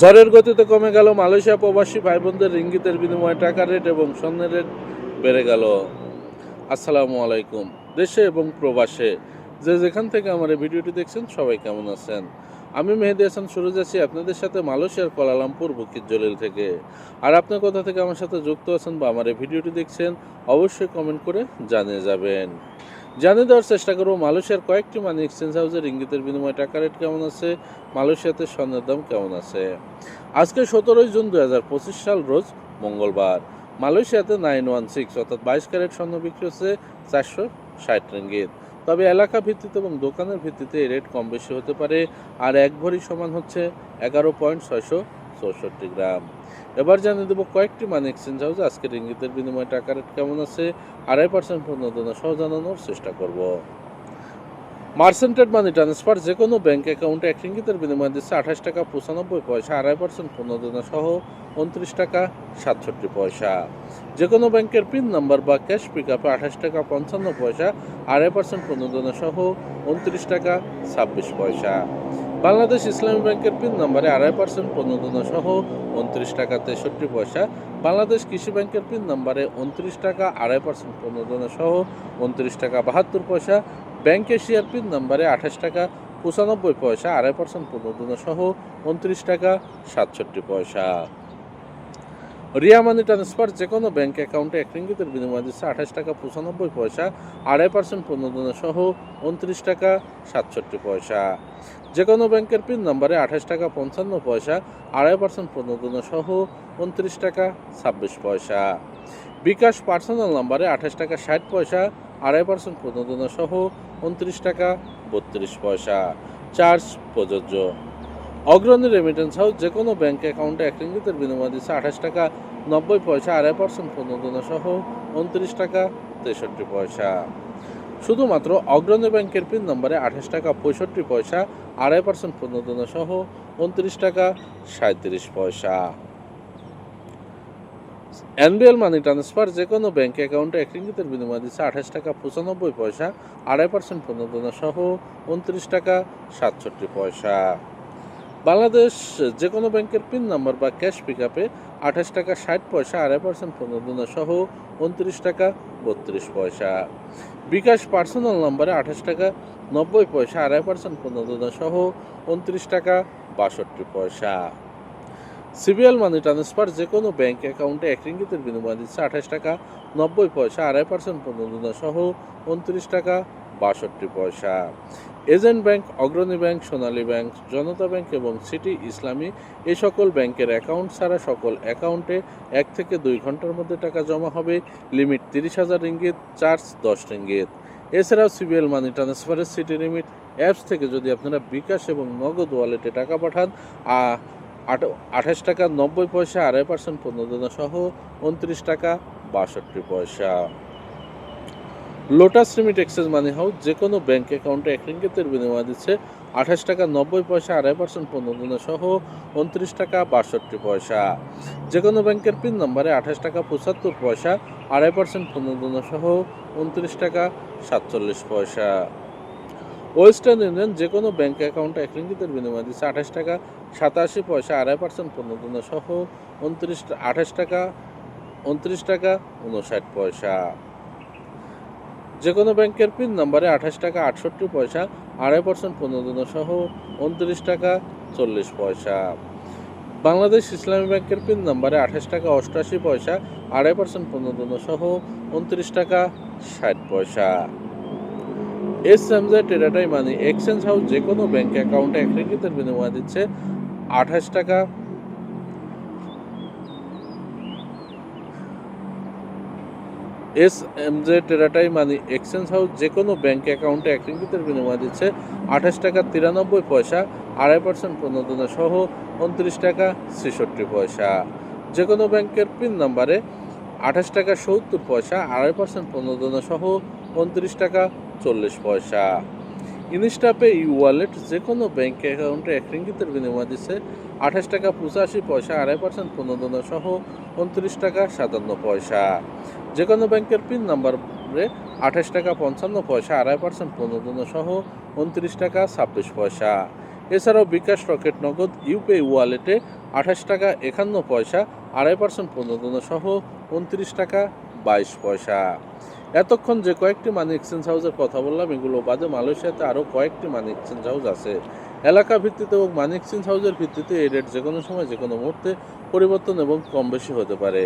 ঝড়ের গতিতে কমে গেল মালয়েশিয়া প্রবাসী ভাই বোনদের রিঙ্গিতের বিনিময়ে টাকার রেট এবং স্বর্ণের রেট বেড়ে গেল। আসসালামু আলাইকুম, দেশে এবং প্রবাসে। যে যেখান থেকে আমার এই ভিডিওটি দেখছেন, সবাই কেমন আছেন? আমি মেহেদি হাসান সুরজ আছি আপনাদের সাথে মালয়েশিয়ার কোলালামপুর, বুকির জলিল থেকে। আর আপনি কোথা থেকে আমার সাথে যুক্ত আছেন বা আমার এই ভিডিওটি দেখছেন, অবশ্যই কমেন্ট করে জানিয়ে যাবেন। জানিয়ে দেওয়ার চেষ্টা করব, মালয়েশিয়ার কয়েকটি মানি এক্সচেঞ্জ হাউসের ইঙ্গিতের বিনিময়ে টাকা রেট কেমন আছে, মালয়েশিয়াতে স্বর্ণের দাম কেমন আছে? আজকে সতেরোই জুন পঁচিশ সাল, রোজ মঙ্গলবার। মালয়েশিয়াতে নাইন ওয়ান সিক্স অর্থাৎ বাইশ ক্যারেট স্বর্ণ বিক্রি হচ্ছে চারশো ষাট রিঙ্গিত। তবে এলাকা ভিত্তিতে এবং দোকানের ভিত্তিতে রেট কম বেশি হতে পারে, আর এক ভরি সমান হচ্ছে এগারো পয়েন্ট ছয়শো চৌষট্টি গ্রাম। এবার জানিয়ে দেবো কয়েকটি মানি এক্সচেঞ্জ হাউসে আজকের রিঙ্গিতের বিনিময়ে টাকা রেট কেমন আছে? আড়াই পার্সেন্ট প্রণোদনা সহ জানানোর চেষ্টা করব। মার্সেন্টেড মানি ট্রান্সফার যে কোনো ব্যাঙ্ক অ্যাকাউন্টে এক রিঙ্গিতের বিনিময়ে দিচ্ছে আঠাশ টাকা পঁচানব্বই পয়সা, আড়াই পার্সেন্ট প্রণোদনা সহ উনত্রিশ টাকা সাতষট্টি পয়সা। যে কোনো ব্যাংকের পিন নাম্বার বা ক্যাশ পিক আপে আঠাশ টাকা পঞ্চান্ন পয়সা, আড়াই পার্সেন্ট প্রণোদনা সহ উনত্রিশ টাকা ছাব্বিশ পয়সা। বাংলাদেশ ইসলামী ব্যাংকের পিন নম্বরে আড়াই পার্সেন্ট প্রণোদনা সহ উনত্রিশ টাকা তেষট্টি পয়সা, বাংলাদেশ কৃষি ব্যাংকের পিন নম্বরে উনত্রিশ টাকা আড়াই পার্সেন্ট প্রণোদনা সহ উনত্রিশ টাকা বাহাত্তর পয়সা, ব্যাংক এশিয়ার পিন নম্বরে আঠাশ টাকা পঁচানব্বই পয়সা আড়াই পার্সেন্ট প্রণোদনা সহ উনত্রিশ টাকা সাতষট্টি পয়সা। রিয়া মানি ট্রান্সফার যে কোনো ব্যাংক অ্যাকাউন্টে এক রিঙ্গিতের বিনিময়ে দিচ্ছে আঠাশ টাকা পঁচানব্বই পয়সা, আড়াই পার্সেন্ট প্রণোদনা সহ উনত্রিশ টাকা সাতষট্টি পয়সা। যে কোনো ব্যাংকের পিন নম্বরে আঠাশ টাকা পঞ্চান্ন পয়সা, আড়াই পার্সেন্ট প্রণোদনা সহ উনত্রিশ টাকা ছাব্বিশ পয়সা। বিকাশ পার্সোনাল নম্বরে আঠাশ টাকা ষাট পয়সা, আড়াই পার্সেন্ট প্রণোদনা সহ উনত্রিশ টাকা বত্রিশ পয়সা। চার্জ প্রযোজ্য। অগ্রণী রেমিটেন্স হাউস যে কোনো ব্যাংক অ্যাকাউন্টে এক রিঙ্গিতের বিনিময় দিচ্ছে আঠাশ টাকা, নব্বই পয়সা, আড়াই পার্সেন্ট প্রণোদনা সহ উনত্রিশ টাকা, তেষট্টি পয়সা। শুধুমাত্র অগ্রণী ব্যাংকের পিন নম্বরে আঠাশ টাকা, পঁয়ষট্টি পয়সা, আড়াই পার্সেন্ট প্রণোদনা সহ উনত্রিশ টাকা সাঁত্রিশ পয়সা। এনবিএল মানি ট্রান্সফার যে কোনো ব্যাংক অ্যাকাউন্টে এক রিঙ্গিতের বিনিময় দিচ্ছে আঠাশ টাকা, পঁচানব্বই পয়সা, আড়াই পার্সেন্ট প্রণোদনা সহ উনত্রিশ টাকা, সাতষট্টি পয়সা। বাংলাদেশ যে কোনো ব্যাংকের পিন নাম্বার বা ক্যাশ পিক আপে আঠাশ টাকা, ষাট পয়সা, আড়াই পার্সেন্ট প্রণোদনা সহ উনত্রিশ টাকা, বত্রিশ পয়সা। বিকাশ পার্সোনাল নাম্বারে আঠাশ টাকা, নব্বই পয়সা, আড়াই পার্সেন্ট প্রণোদনা সহ উনত্রিশ টাকা, বাষট্টি পয়সা। সিবিএল মানি ট্রান্সফার যে কোনো ব্যাংক অ্যাকাউন্টে এক রিঙ্গিতের বিনিময় দিচ্ছে আঠাশ টাকা, নব্বই পয়সা, আড়াই পার্সেন্ট প্রণোদনা সহ উনত্রিশ টাকা বাষট্টি পয়সা। Agent bank, Agrani bank, Sonali bank, Janata bank এবং সিটি ইসলামী এই সকল ব্যাংকের অ্যাকাউন্ট ছাড়া সকল অ্যাকাউন্টে এক থেকে দুই ঘণ্টার মধ্যে টাকা জমা হবে। লিমিট তিরিশ হাজার রিঙ্গিত, চার্জ দশ রিঙ্গিত। এছাড়াও সিবিএল মানি ট্রান্সফারের সিটি লিমিট, অ্যাপস থেকে যদি আপনারা বিকাশ এবং নগদ ওয়ালেটে টাকা পাঠান আঠাশ টাকা নব্বই পয়সা, আড়াই পার্সেন্ট প্রণোদনা সহ, উনত্রিশ টাকা বাষট্টি পয়সা। Lotus limit exchange money house যে কোনো ব্যাঙ্ক অ্যাকাউন্টে এক রিঙ্গিতের বিনিময় দিচ্ছে আঠাশ টাকা নব্বই পয়সা, আড়াই পার্সেন্ট প্রণোদনা সহ উনত্রিশ টাকা বাষট্টি পয়সা। যে কোনো ব্যাংকের পিন নম্বরে আঠাশ টাকা পঁচাত্তর পয়সা, আড়াই পার্সেন্ট প্রণোদনা সহ উনত্রিশ টাকা সাতচল্লিশ পয়সা। ওয়েস্টার্ন ইউনিয়ন যে কোনো ব্যাংক অ্যাকাউন্টে এক রিঙ্গিতের বিনিময় দিচ্ছে আঠাশ টাকা সাতাশি পয়সা, আড়াই পার্সেন্ট প্রণোদনা সহ উনত্রিশ, আঠাশ টাকা, উনত্রিশ টাকা উনষাট পয়সা। যে কোনো ব্যাংকের পিন নম্বরে আঠাশ টাকা আটষট্টি পয়সা, আড়াই পার্সেন্ট প্রণোদনা সহ উনত্রিশ টাকা চল্লিশ পয়সা। বাংলাদেশ ইসলামী ব্যাংকের পিন নম্বরে আঠাশ টাকা অষ্টআশি পয়সা, আড়াই পার্সেন্ট প্রণোদনা সহ উনত্রিশ টাকা ষাট পয়সা। এস এমজে টেরাটাই মানি, এক্সচেঞ্জ হাউস যে কোনো ব্যাংক অ্যাকাউন্টে এক রিঙ্গিতের বিনিময় দিচ্ছে আঠাশ টাকা এস এম জে টেরাটাই মানি এক্সচেঞ্জ হাউস যে কোনো ব্যাঙ্ক অ্যাকাউন্টে এক রিঙ্গিতের বিনিময় দিচ্ছে আঠাশ টাকা তিরানব্বই পয়সা, আড়াই পার্সেন্ট প্রণোদনা সহ উনত্রিশ টাকা ছেষট্টি পয়সা। যে কোনো ব্যাংকের পিন নাম্বারে আঠাশ টাকা সত্তর পয়সা, আড়াই পার্সেন্ট প্রণোদনা সহ উনত্রিশ টাকা চল্লিশ পয়সা। ইনস্টাপে ই ওয়ালেট যে কোনো ব্যাংক অ্যাকাউন্টে এক রিঙ্গিতের বিনিময় দিচ্ছে। আঠাশ টাকা পঁচাশি পয়সা, আড়াই পার্সেন্ট প্রণোদনা সহ উনত্রিশ টাকা সাতান্ন পয়সা। যে কোনো ব্যাংকের পিন নাম্বারে আঠাশ টাকা পঞ্চান্ন পয়সা, আড়াই পার্সেন্ট প্রণোদনা সহ উনত্রিশ টাকা ছাব্বিশ পয়সা। এছাড়াও বিকাশ রকেট নগদ ইউপিআই ওয়ালেটে আঠাশ টাকা একান্ন পয়সা, আড়াই পার্সেন্ট প্রণোদনা সহ উনত্রিশ টাকা বাইশ পয়সা। এতক্ষণ যে কয়েকটি মানি এক্সচেঞ্জ হাউসের কথা বললাম, এগুলো বাদে মালয়েশিয়াতে আরও কয়েকটি মানি এক্সচেঞ্জ হাউস আছে। এলাকা ভিত্তিতে এবং মানি এক্সচেঞ্জ হাউসের ভিত্তিতে এই রেট যে কোনো সময় যে কোনো মুহূর্তে পরিবর্তন এবং কম বেশি হতে পারে।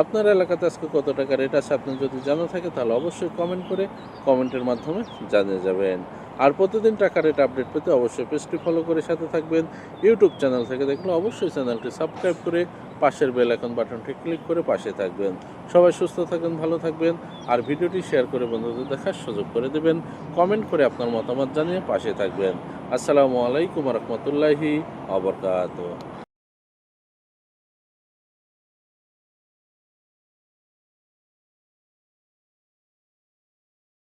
আপনার এলাকাতে আজকে কত টাকা রেট আছে, আপনি যদি জানা থাকে, তাহলে অবশ্যই কমেন্ট করে কমেন্টের মাধ্যমে জানিয়ে যাবেন। আর প্রতিদিন টাকা রেট আপডেট পেতে অবশ্যই পেজটি ফলো করে সাথে থাকবেন। ইউটিউব চ্যানেল থেকে দেখলে অবশ্যই চ্যানেলটি সাবস্ক্রাইব করে পাশের বেল এখন বাটনটি ক্লিক করে পাশে থাকবেন। সবাই সুস্থ থাকবেন, ভালো থাকবেন। আর ভিডিওটি শেয়ার করে বন্ধুদের দেখার সুযোগ করে দেবেন। কমেন্ট করে আপনার মতামত জানিয়ে পাশে থাকবেন। আসসালামু আলাইকুম রহমতুল্লাহি আবরকাত